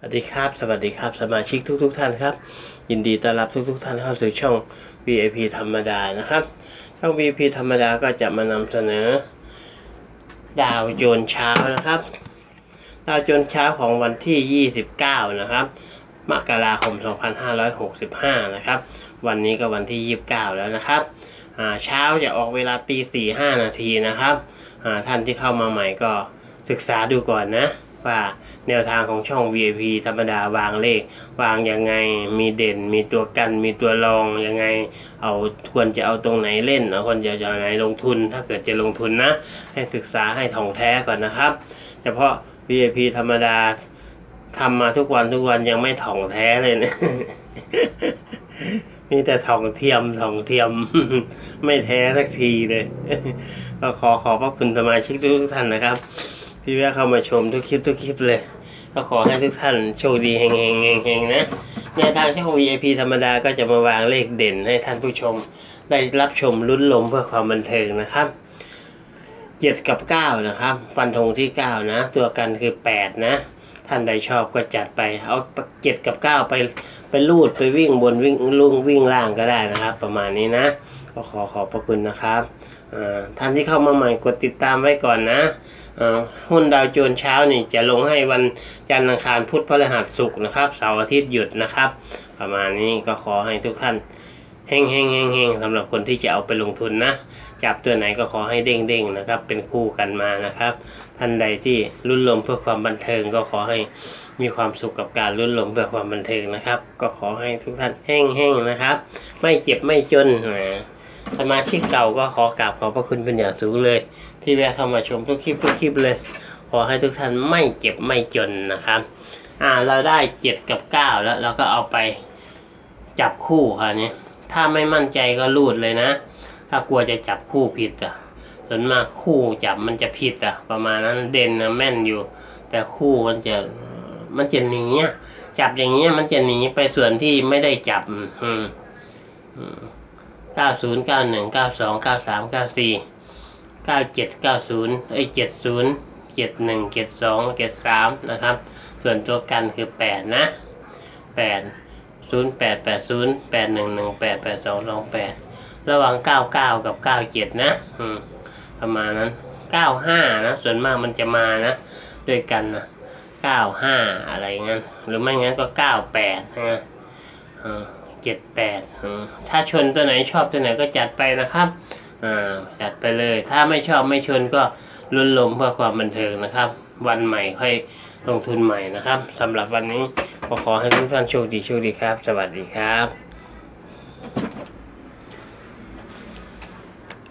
สวัสดีครับสวัสดีครับ สมาชิกทุกๆทท่านครับ ยินดีต้อนรับทุกๆทท่านเข้าสู่ช่อง VIP ธรรมดานะครับ ช่อง VIP ธรรมดาก็จะมานำเสนอ ดาวโจนเช้านะครับ ดาวโจนเช้าของวันที่ 29 นะครับมกราคม 2565 นะครับ วันนี้ก็วันที่ 29 แล้วนะครับอาเช้าจะออกเวลาตีสี่ห้านาทีนะครับอาท่านที่เข้ามาใหม่ก็ศึกษาดูก่อนนะ ว่าแนวทางของช่อง VIP ธรรมดาวางเลข วางยังไงมีเด่น มีตัวกัน มีตัวรองยังไง เอาควรจะเอาตรงไหนเล่นเอาควรจะเอาไหนลงทุน ถ้าเกิดจะลงทุนนะ ให้ศึกษาให้ท่องแท้ก่อนนะครับ เฉพาะ VIP ธรรมดาทำมาทุกวันทุกวันยังไม่ถ่องแท้เลยนะมีแต่ถ่องเทียมถ่องเทียม ไม่แท้สักทีเลย ก็ขอขอบพระคุณสมาชิกทุกท่านนะครับ ที่แวะเข้ามาชมทุกคลิปทุกคลิปเลย ก็ขอให้ทุกท่านโชคดีเฮงเฮงเฮงเฮงนะแนทางช่อง VIP ธรรมดาก็จะมาวางเลขเด่นให้ท่านผู้ชม ได้รับชมลุ้นลมเพื่อความบันเทิงนะครับเจ็ดกับเก้านะครับ ฟันธงที่เก้านะ ตัวกันคือแปดนะ ท่านใดชอบก็จัดไป เอาเจ็ดกับเก้าไปไปลูดไปวิ่งบนวิ่งลุ่งวิ่งล่างก็ได้นะครับ ประมาณนี้นะ ก็ขอขอบพระคุณนะครับท่านที่เข้ามาใหม่กดติดตามไว้ก่อนนะหุ้นดาวโจนส์เช้านี่จะลงให้วันจันทร์อังคารพุธพฤหัสศุกร์นะครับเสาร์อาทิตย์หยุดนะครับ ประมาณนี้ก็ขอให้ทุกท่านเฮงเฮงเฮงเฮงสำหรับคนที่จะเอาไปลงทุนนะ จับตัวไหนก็ขอให้เด้งเด้งๆนะครับ เป็นคู่กันมานะครับ ท่านใดที่รุ่นลมเพื่อความบันเทิงก็ขอให้มีความสุขกับการรุ่นลมเพื่อความบันเทิงนะครับ ก็ขอให้ทุกท่านแห้งแห้งๆนะครับ ไม่เจ็บไม่จนนะ สมาชิกเก่าก็ขอกราบขอบพระคุณเป็นอย่างสูงเลย ที่แวะเข้ามาชมทุกคลิปทุกคลิปเลย ขอให้ทุกท่านไม่เจ็บไม่จนนะครับ อ่าเราได้เจ็ดกับเก้าแล้วเราก็เอาไปจับคู่ค่ะนี้ถ้าไม่มั่นใจก็รูดเลยนะ ถ้ากลัวจะจับคู่ผิดอะส่วนมากคู่จับมันจะผิดอะ ประมาณนั้นเด่นนะแม่นอยู่ แต่คู่มันจะมันจะหนีจับอย่างเงี้ยมันจะหนีไปส่วนที่ไม่ได้จับ อืม เก้าศูนย์เก้าหนึ่งเก้าสองเก้าสามเก้าสี่เก้าเจ็ดเก้าศูนย์เอ้เจ็ดศูนย์เจ็ดหนึ่งเจ็ดสองเจ็ดสามนะครับ ส่วนตัวกันคือแปดนะแปดศูนย์แปดแปดศูนย์แปดหนึ่งหนึ่งแปดแปดสองสองแปดระหว่าง99กับ97นะอืมประมาณนั้น95นะ ส่วนมากมันจะมานะ ด้วยกันนะ95อะไรเงั้นหรือไม่งั้นก็98นะ เจ็ดแปดถ้าชนตัวไหนชอบตัวไหนก็จัดไปนะครับอ่าจัดไปเลย ถ้าไม่ชอบไม่ชนก็ลุ้นลมเพื่อความบันเทิงนะครับ วันใหม่ค่อยลงทุนใหม่นะครับสำหรับวันนี้ขอขอให้ทุกท่านโชคดีโชคดีครับ สวัสดีครับ